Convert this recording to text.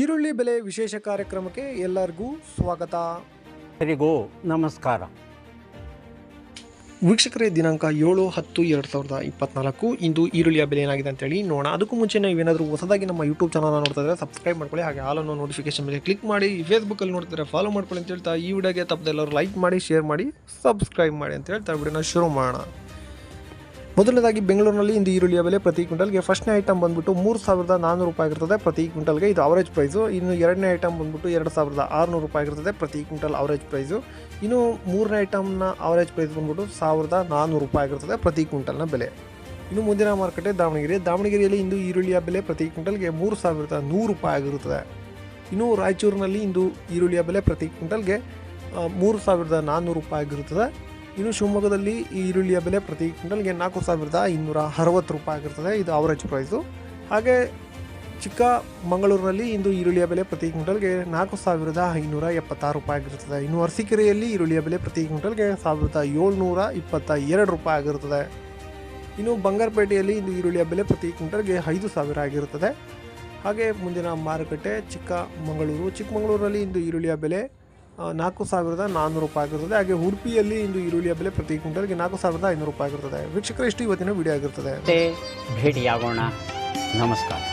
ಈರುಳ್ಳಿ ಬೆಲೆ ವಿಶೇಷ ಕಾರ್ಯಕ್ರಮಕ್ಕೆ ಎಲ್ಲರಿಗೂ ಸ್ವಾಗತ. ಎಲ್ಲರಿಗೂ ನಮಸ್ಕಾರ. ವೀಕ್ಷಕರೇ ದಿನಾಂಕ ಏಳು ಹತ್ತು ಎರಡು ಸಾವಿರದ ಇಪ್ಪತ್ನಾಲ್ಕು. ಇಂದು ಈರುಳ್ಳಿಯ ಬೆಲೆ ಏನಾಗಿದೆ ಅಂತೇಳಿ ನೋಡೋಣ. ಅದಕ್ಕೂ ಮುಂಚೆ ನೀವೇನಾದರೂ ಹೊಸದಾಗಿ ನಮ್ಮ ಯೂಟ್ಯೂಬ್ ಚಾನಲ್ನ ನೋಡ್ತಾ ಇದ್ರೆ ಸಬ್ಸ್ಕ್ರೈಬ್ ಮಾಡ್ಕೊಳ್ಳಿ. ಹಾಗೆ ಹಾಲನ್ನು ನೋಟಿಫಿಕೇಶನ್ ಮೇಲೆ ಕ್ಲಿಕ್ ಮಾಡಿ ಫೇಸ್ಬುಕ್ಕಲ್ಲಿ ನೋಡ್ತಿದ್ರೆ ಫಾಲೋ ಮಾಡ್ಕೊಳ್ಳಿ ಅಂತ ಹೇಳ್ತಾ ಈ ವಿಡಿಯೋಗೆ ತಪ್ಪದೆ ಎಲ್ಲರೂ ಲೈಕ್ ಮಾಡಿ ಶೇರ್ ಮಾಡಿ ಸಬ್ಸ್ಕ್ರೈಬ್ ಮಾಡಿ ಅಂತ ಹೇಳ್ತಾ ವಿಡಿಯೋನ ಶುರು ಮಾಡೋಣ. ಮೊದಲನೇದಾಗಿ ಬೆಂಗಳೂರಿನಲ್ಲಿ ಇಂದು ಈರುಳ್ಳಿಯ ಬೆಲೆ ಪ್ರತಿ ಕ್ವಿಂಟಲ್ಗೆ ಫಸ್ಟ್ನೇ ಐಟಮ್ ಬಂದ್ಬಿಟ್ಟು ಮೂರು ಸಾವಿರದ ನಾನ್ನೂರು ರೂಪಾಯಿ ಆಗಿರ್ತದೆ ಪ್ರತಿ ಕ್ವಿಂಟಲ್ಗೆ. ಇದು ಅವರೇಜ್ ಪ್ರೈಸು ಇನ್ನು ಎರಡನೇ ಐಟಮ್ ಬಂದ್ಬಿಟ್ಟು ಎರಡು ಸಾವಿರದ ಆರುನೂರು ರೂಪಾಯಿ ಆಗಿರ್ತದೆ ಪ್ರತಿ ಕ್ವಿಂಟಲ್ ಅವರೇಜ್ ಪ್ರೈಸು ಇನ್ನು ಮೂರನೇ ಐಟಮ್ನ ಅವರೇಜ್ ಪ್ರೈಸ್ ಬಂದ್ಬಿಟ್ಟು ಸಾವಿರದ ನಾನ್ನೂರು ರೂಪಾಯಿ ಆಗಿರ್ತದೆ ಪ್ರತಿ ಕ್ವಿಂಟಲ್ನ ಬೆಲೆ. ಇನ್ನು ಮುಂದಿನ ಮಾರುಕಟ್ಟೆ ದಾವಣಗೆರೆ. ದಾವಣಗೆರೆಯಲ್ಲಿ ಇಂದು ಈರುಳ್ಳಿಯ ಬೆಲೆ ಪ್ರತಿ ಕ್ವಿಂಟಲ್ಗೆ ಮೂರು ಸಾವಿರದ ನೂರು ರೂಪಾಯಿ ಆಗಿರುತ್ತದೆ. ಇನ್ನು ರಾಯಚೂರಿನಲ್ಲಿ ಇಂದು ಈರುಳ್ಳಿಯ ಬೆಲೆ ಪ್ರತಿ ಕ್ವಿಂಟಲ್ಗೆ ಮೂರು ಸಾವಿರದ ನಾನ್ನೂರು ರೂಪಾಯಿ ಆಗಿರುತ್ತದೆ. ಇನ್ನು ಶಿವಮೊಗ್ಗದಲ್ಲಿ ಈ ಈರುಳ್ಳಿಯ ಬೆಲೆ ಪ್ರತಿ ಕ್ವಿಂಟಲ್ಗೆ ನಾಲ್ಕು ಸಾವಿರದ ಇನ್ನೂರ ಅರವತ್ತು ರೂಪಾಯಿ ಆಗಿರ್ತದೆ. ಇದು ಅವರೇಜ್ ಪ್ರೈಸು ಹಾಗೆ ಚಿಕ್ಕಮಗಳೂರಿನಲ್ಲಿ ಇಂದು ಈರುಳ್ಳಿಯ ಬೆಲೆ ಪ್ರತಿ ಕ್ವಿಂಟಲ್ಗೆ ನಾಲ್ಕು ಸಾವಿರದ ಐನೂರ ಎಪ್ಪತ್ತಾರು ರೂಪಾಯಿ ಆಗಿರುತ್ತದೆ ಇನ್ನು ಅರಸೀಕೆರೆಯಲ್ಲಿ ಈರುಳ್ಳಿಯ ಬೆಲೆ ಪ್ರತಿ ಕ್ವಿಂಟಲ್ಗೆ ಸಾವಿರದ ಏಳ್ನೂರ ಇಪ್ಪತ್ತ ಎರಡು ರೂಪಾಯಿ ಆಗಿರುತ್ತದೆ ಇನ್ನು ಬಂಗಾರಪೇಟೆಯಲ್ಲಿ ಇಂದು ಈರುಳ್ಳಿಯ ಬೆಲೆ ಪ್ರತಿ ಕ್ವಿಂಟಲ್ಗೆ ಐದು ಸಾವಿರ ಆಗಿರುತ್ತದೆ ಹಾಗೆ ಮುಂದಿನ ಮಾರುಕಟ್ಟೆ ಚಿಕ್ಕಮಗಳೂರು. ಚಿಕ್ಕಮಗಳೂರಲ್ಲಿ ಇಂದು ಈರುಳ್ಳಿಯ ಬೆಲೆ ನಾಲ್ಕು ಸಾವಿರದ ನಾನ್ನೂರು ರೂಪಾಯಿ ಆಗಿರುತ್ತದೆ ಹಾಗೆ ಉಡುಪಿಯಲ್ಲಿ ಇಂದು ಈರುಳ್ಳಿಯ ಬೆಲೆ ಪ್ರತಿ ಕ್ವಿಂಟಲ್ಗೆ ನಾಲ್ಕು ಸಾವಿರದ ಐನೂರು ರೂಪಾಯಿ ಆಗಿರುತ್ತದೆ ವೀಕ್ಷಕರು, ಇಷ್ಟು ಇವತ್ತಿನ ವಿಡಿಯೋ ಆಗಿರುತ್ತದೆ ಮತ್ತೆ ಭೇಟಿಯಾಗೋಣ. ನಮಸ್ಕಾರ.